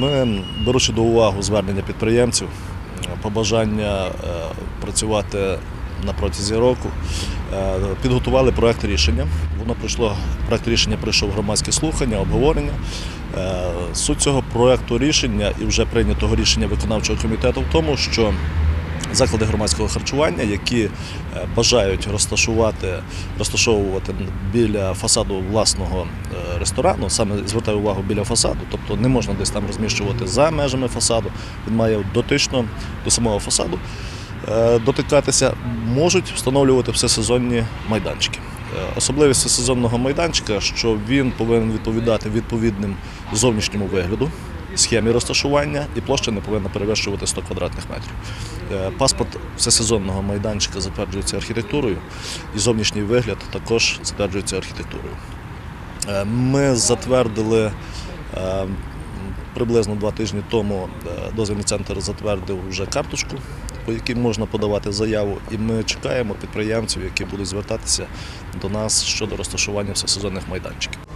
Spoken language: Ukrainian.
Ми, беручи до уваги звернення підприємців, побажання е, працювати на протязі року, е, підготували проект рішення. Воно пройшло, проект рішення прийшов громадське слухання, обговорення. Е, Суть цього проекту рішення і вже прийнятого рішення виконавчого комітету в тому, що заклади громадського харчування, які е, бажають розташувати, розташовувати біля фасаду власного е, ресторану, саме звертаю увагу біля фасаду, тобто не можна десь там розміщувати за межами фасаду, він має дотично до самого фасаду е, дотикатися, можуть встановлювати всесезонні майданчики. Особливість всесезонного майданчика, що він повинен відповідати відповідним зовнішньому вигляду, схемі розташування і площа не повинна перевищувати 100 квадратних метрів. Е, Паспорт всесезонного майданчика затверджується архітектурою, і зовнішній вигляд також затверджується архітектурою. Е, Ми затвердили е, приблизно два тижні тому. Дозвільний центр затвердив вже карточку, по якій можна подавати заяву, і ми чекаємо підприємців, які будуть звертатися до нас щодо розташування всесезонних майданчиків.